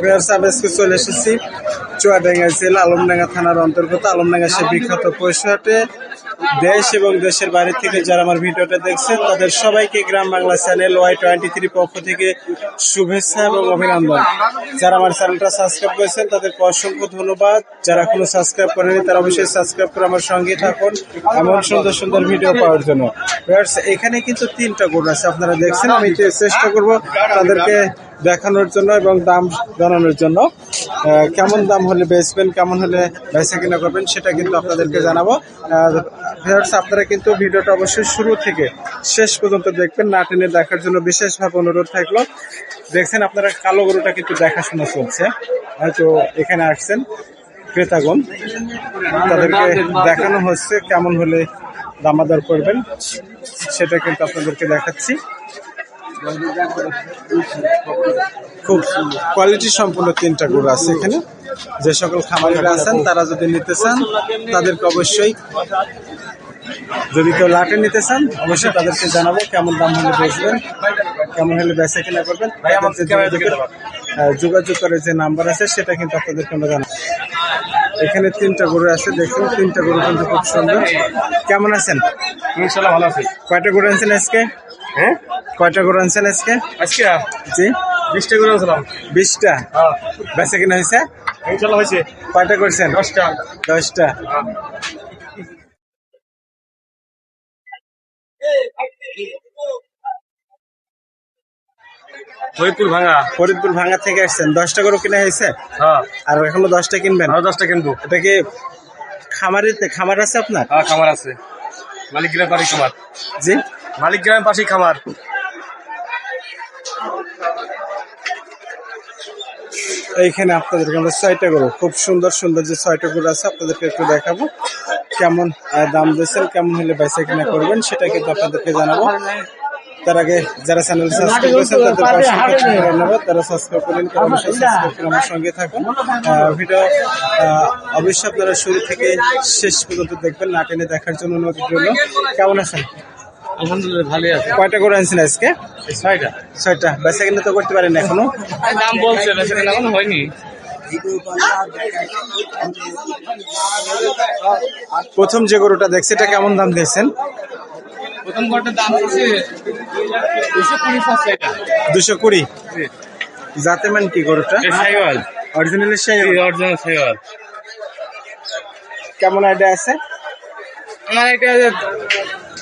Prayer সার্ভিসকে চলে এসেছি। চুয়াডাঙ্গা জেলা, আলমডাঙ্গা থানার অন্তর্গত। আলমডাঙ্গা সে বিখ্যাত পশুহাটে। দেশ এবং দেশের বাইরে থেকে যারা আমার ভিডিওটা দেখছেন, তাদের সবাইকে Gram Bangla channel Y twenty three পক্ষ থেকে শুভেচ্ছা এবং অভিনন্দন। যারা আমার চ্যানেলটা সাবস্ক্রাইব করেছেন, তাদেরকে অসংখ্য ধন্যবাদ। যারা কোনো সাবস্ক্রাইব করেনি তারা অবশ্যই সাবস্ক্রাইব করে আমার সঙ্গে থাকুন এমন সুন্দর সুন্দর ভিডিও পাওয়ার জন্য। এখানে কিন্তু তিনটা গরু আছে। আপনারা দেখছেন, আমি চেষ্টা করব তাদেরকে দেখানোর জন্য এবং দাম জানানোর জন্য। কেমন দাম হলে বেচবেন, কেমন হলে বেচা কিনা করবেন, সেটা কিন্তু আপনাদেরকে জানাব। আর আপনারা কিন্তু ভিডিওটা অবশ্যই শুরু থেকে শেষ পর্যন্ত দেখবেন, না টেনে দেখার জন্য বিশেষভাবে অনুরোধ থাকল। দেখছেন আপনারা, কালো গরুটা কিন্তু দেখাশোনা চলছে। হয়তো এখানে আসছেন ক্রেতাগণ। তাদেরকে দেখানো হচ্ছে, কেমন হলে দামাদার করবেন, সেটা কিন্তু আপনাদেরকে দেখাচ্ছি। খুব কোয়ালিটি সম্পূর্ণ তিনটা গরু আছে এখানে। যে সকল খামারিরা আছেন তারা যদি নিতে চান তাদেরকে অবশ্যই যদি কেউ লাটে নিতে চান অবশ্যই তাদেরকে জানাব কেমন দাম হলে বেচবেন কেমন হলে বেচা কিনা করবেন। যোগাযোগ করে যে নাম্বার আছে সেটা কিন্তু আপনাদেরকে আমরা জানাব। এখানে তিনটা গরু আছে দেখুন তিনটা গরু কিন্তু খুব সুন্দর। কেমন আছেন? ইনশাল্লাহ ভালো আছি। কয়টা গরু আনছেন আজকে? হ্যাঁ? কয়টা গরু আনছেন আজকে? আজকে? জি। বিশটা করে আসলাম বিশটা? হ্যাঁ। বেচা কিনা হয়েছে? ইনশাল্লাহ হয়েছে। কয়টা করছেন? দশটা। দশটা। ফরিদপুর ভাঙা। ফরিদপুর ভাঙা থেকে আসছেন। দশটা গরু কিনা হয়েছে? হ্যাঁ। আর এখনও দশটা কিনবেন? আরও দশটা কিনবো। এটা কি খামারিতে খামার আছে আপনার? হ্যাঁ খামার আছে। মালিক গ্রামের খামার। জি? মালিক গ্রামের পাশে খামার। এইখানে আপনাদেরকে আমরা ছয়টা গরু, খুব সুন্দর সুন্দর যে ছয়টা গরু আছে, আপনাদেরকে একটু দেখাবো। কেমন দাম দিচ্ছেন কেমন হলে বেচা কিনা করবেন, সেটা কিন্তু আপনাদেরকে জানাব। তার আগে যারা চ্যানেল সাবস্ক্রাইব করেছেন, তাদের অসংখ্য ধন্যবাদ। তারা সাবস্ক্রাইব করেন আমার সঙ্গে থাকুন। ভিডিও অবশ্যই আপনারা শুরু থেকে শেষ পর্যন্ত দেখবেন, না টেনে দেখার জন্য অনুরোধ রইল। কেমন আছেন? আলহামদুলিল্লাহ ভালোই আছে। কয়টা করে আনছেন আজকে? ছয়টা। ছয়টা। বেচা কিনা তো করতে পারেন এখনও? দাম বলছে সেখানে এখন হয়নি। প্রথম যে গরুটা দেখছি এটা কেমন দাম দিয়েছেন? প্রথম দাম হচ্ছে দুশো কুড়ি এটা। দুশো কুড়ি? জাতে মান কি গরুটা? সাইওয়াল। অরিজিনালি সেই অরিজিনাল সাইওয়াল। কেমন আইডিয়া আছে? আমার এটা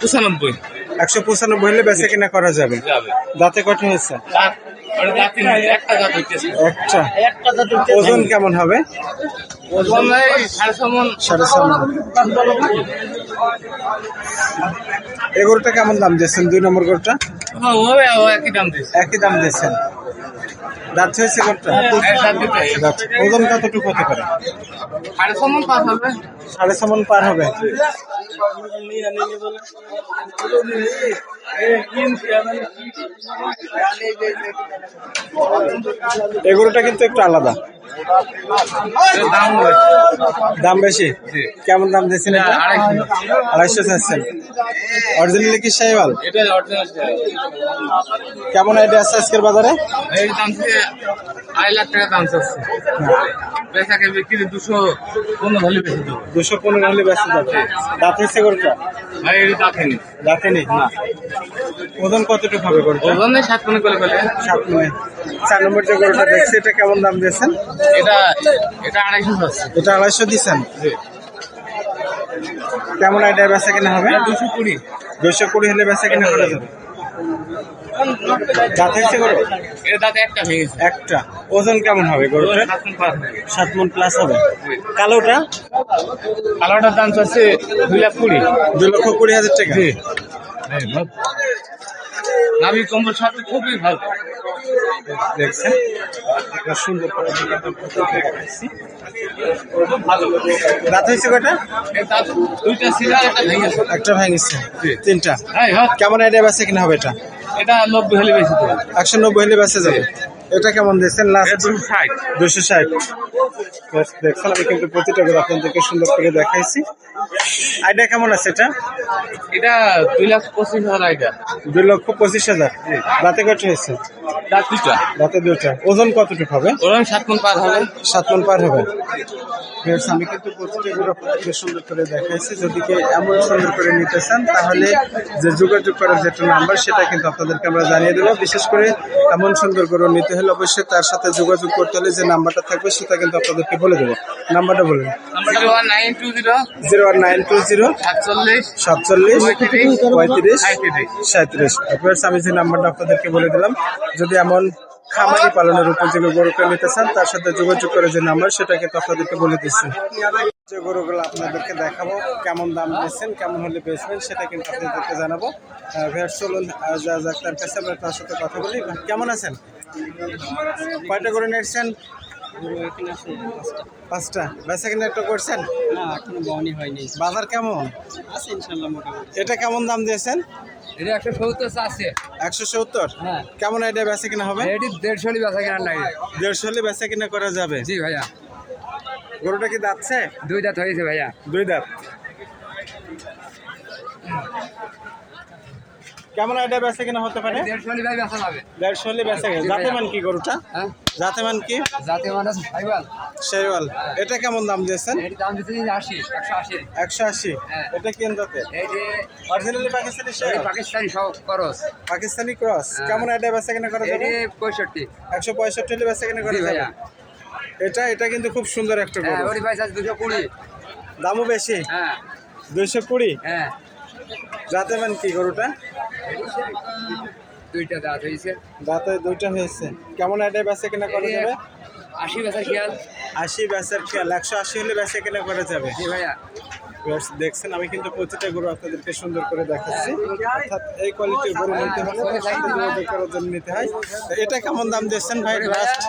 পঁচানব্বই। একশো পঁচানব্বই হলে বেচা কিনা করা যাবে। যাবে। দাঁতে কঠিন হয়েছে? একটা দাঁত ওজন কেমন হবে? এ এই সাড়ে ছ মণ। সাড়ে ছয় মণ। এই গরুটা কেমন দাম দিয়েছেন? দুই নম্বর গরুটা? হ্যাঁ, একই দাম দিয়েছেন। দাঁত হয়েছে দিতে। দাঁত। ওজন কতটুকু হতে পারে? সাড়ে ছ মণ পাস হবে। সাড়ে ছ মণ পার হবে। এই গরুটা কিন্তু একটু আলাদা। দাম বেশি? কেমন দাম দিয়েছেন আড়াইশো। চাচ্ছেন। অরিজিনালি কি অরিজিনাল কেমন আইডিয়া আছে আজকের বাজারে? দাম আড়াই লাখ টাকা দাম চাচ্ছে। বেচাকে বিক্রি দুশো পনেরো হলে বেশি দেবো। দুশো পনেরো হলে বেঁচে যাবে দাঁত হচ্ছে গরুটা ভাই এটা দাঁতেনি দাঁতে নেই। ওজন কতটুকু হবে গরুটা ওজন নেই সাত মনে করে গেলে সাত নয় চার নম্বর যে গরুটা দেখছি এটা কেমন দাম দিয়েছেন? এটা এটা আড়াইশো চাচ্ছে। এটা আড়াইশো দিচ্ছেন কেমন আইডিয়া বেচা কিনা হবে? দুশো কুড়ি। দুশো কুড়ি হলে বেচা কিনা করা যাবে। দাঁত হয়েছে গরু এর দাঁতে একটা ভেঙেছে একটা। ওজন কেমন হবে গরুটা সাত মন প্লাস হবে। কালোটা? কালোটার দাম চাচ্ছে দুই লাখ কুড়ি। দুই লক্ষ কুড়ি হাজার টাকা। জি। আমি কম্বল সাথে খুবই ভালো। দেখছেন? একটা সুন্দর দাঁত হয়েছে কটা একটা ভেঙেছে। তিনটা। হ্যাঁ হ্যাঁ। কেমন আইডিয়া বেচা কিনা হবে এটা? এটা নব্বই হলে দেবো। একশো নব্বই হলে বেচা যাবে। এটা কেমন দিয়েছেন? এটা লাস্ট দুশো ষাট। দুশো ষাট। দেখছেন আমি কিন্তু প্রতিটা করে আপনাদেরকে সুন্দর করে দেখাইছি। আইডিয়া কেমন আছে এটা? এটা দুই লাখ পঁচিশ হাজার আইডিয়া। দুই লক্ষ পঁচিশ হাজার। রাতে কত হয়েছে? দুটা দুটা ওজন কতটুকু হবে? ওরকম সাত মন পার হবে। সাত মন পার হবে। আমি কিন্তু প্রতিটা গরু আপনাদেরকে সুন্দর করে দেখাইছি। যদি কেউ এমন সুন্দর করে নিতে চান তাহলে যে যোগাযোগ করার যেটা নাম্বার সেটা কিন্তু আপনাদেরকে আমরা জানিয়ে দেবো। বিশেষ করে এমন সুন্দর গরু নিতে হলে অবশ্যই তার সাথে যোগাযোগ করতে হলে যে নাম্বারটা থাকবে সেটা কিন্তু আপনাদেরকে বলে দেবো। নাম্বারটা nine two zero one nine two zero সাতচল্লিশ। সাতচল্লিশ। পঁয়ত্রিশ। সাঁত্রিশ আমি যে নাম্বারটা আপনাদেরকে বলে দিলাম যদি এমন খামারি পালনের উপযোগী গরুকে নিতে চান তার সাথে যোগাযোগ করে যে নাম্বার সেটা কিন্তু আপনাদেরকে বলে দিচ্ছি। যে গরুগুলো আপনাদেরকে দেখাবো কেমন দাম দিচ্ছেন কেমন হলে বেচবেন সেটা কিন্তু আপনাদেরকে জানাব। ভেট চলুন যা যাক তার কাছে আমরা তার সাথে কথা বলি। কেমন আছেন? কয়টা করে নিয়েছেন? পাঁচটা। বেচা কিনা একটু করছেন? না এখনও বহনি হয়নি। বাজার কেমন? আছে ইনশাল্লাহ মোটামুটি। এটা কেমন দাম দিয়েছেন? এটা একশো সত্তর আছে। একশো সত্তর? হ্যাঁ। কেমন এটা বেচা কিনা হবে? এটি দেড়শো বেচা কেনার নাই দেড়শো বেচা কিনা করা যাবে? জি ভাইয়া। গরুটা কি দাঁতছে? দুই দাঁত হয়েছে ভাইয়া। দুই দাঁত। কেমন আইডিয়া বেচা কিনা হতে পারে? দেড়শো হলে বেচা কিনা। জাতে মান কি গরুটা? হ্যাঁ? জাতে মান কি? যাতে ফাইবাল শেওয়াল এটা কেমন দাম দিয়েছেন? দাম আশি একশো আশি। হ্যাঁ। এটা কেন জাতে অরিজিনালি পাকিস্তানি পাকিস্তানি সব খরচ পাকিস্তানি ক্রস। কেমন আইডিয়া বেচা কিনা করা যাবে? পঁয়ষট্টি। একশো পঁয়ষট্টি হলে বেচা কিনা করা যাবে? এটা এটা কিন্তু খুব সুন্দর একটা হ্যাঁ গরু। দুশো কুড়ি। দামও বেশি? হ্যাঁ। দুইশো কুড়ি? হ্যাঁ। জাতে মান কি গরুটা? দুইটা দাঁত হয়েছে। দাঁতে দুইটা হয়েছে। কেমন আইডিয়া বেচা কেনা করা যাবে? আশি বেচা খেয়াল। আশি বেচার খেয়াল। একশো আশি হলে বেচা কেনা করা যাবে। ভাইয়া। দেখছেন আমি কিন্তু প্রতিটা গরু আপনাদেরকে সুন্দর করে দেখাচ্ছি। অর্থাৎ এই কোয়ালিটির গরু নিতে হলে যোগাযোগ করার জন্য নিতে হয়। এটা কেমন দাম দিচ্ছেন ভাই? লাস্ট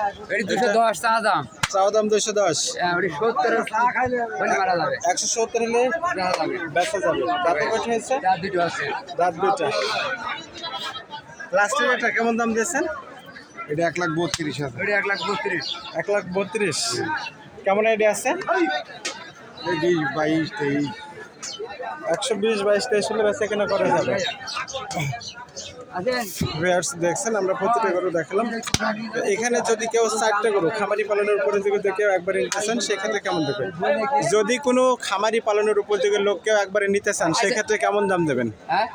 দুশো দশ চা দাম। চাওয়া দাম দুশো দশ। হ্যাঁ যাবে একশো সত্তর হলে বেচা যাবে। দাঁতে কত হয়েছে? দাঁত দুটো আছে। দাঁত দুটা। লাস্টের এটা কেমন দাম দিয়েছেন? এটা এক লাখ বত্রিশ হাজার। এক লাখ বত্রিশ। এক লাখ বত্রিশ। কেমন আইডিয়া আছে? বিশ বাইশ তেইশ। একশো বিশ বাইশ তেইশ হলে বেচা কেনা করা যাবে। দেখছেন আমরা প্রতিটা গরু দেখালাম। এখানে যদি কেউ চারটে গরু খামারি পালনের উপরে যদি কেউ একবারে নিতে চান সেক্ষেত্রে কেমন দেবেন? যদি কোনো খামারি পালনের থেকে লোক কেউ একবারে নিতে চান সেক্ষেত্রে কেমন দাম দেবেন? হ্যাঁ?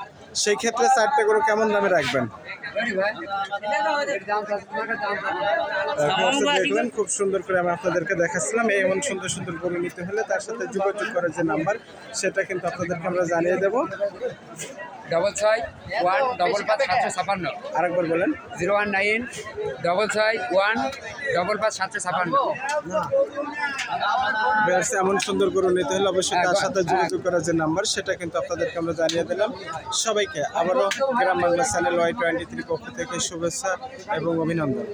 সেই ক্ষেত্রে চারটে গরু কেমন দামে রাখবেন? দেখলেন খুব সুন্দর করে আমি আপনাদেরকে দেখাচ্ছিলাম। এমন সুন্দর সুন্দর গরু নিতে হলে তার সাথে যোগাযোগ করার যে নাম্বার, সেটা কিন্তু আপনাদেরকে আমরা জানিয়ে দেবো। ডবল ছয় ওয়ান ডবল পাঁচ সাতশো ছাপান্ন। আরেকবার বলেন। জিরো ওয়ান নাইন ডবল ছয় ওয়ান ডবল পাঁচ সাতশো ছাপান্ন। ভিউয়ার্স এমন সুন্দর গরু নিতে হলে অবশ্যই তার সাথে যোগাযোগ করার যে নাম্বার সেটা কিন্তু আপনাদেরকে আমরা জানিয়ে দিলাম। সবাইকে আবারও Gram Bangla channel Y twenty three পক্ষ থেকে শুভেচ্ছা এবং অভিনন্দন।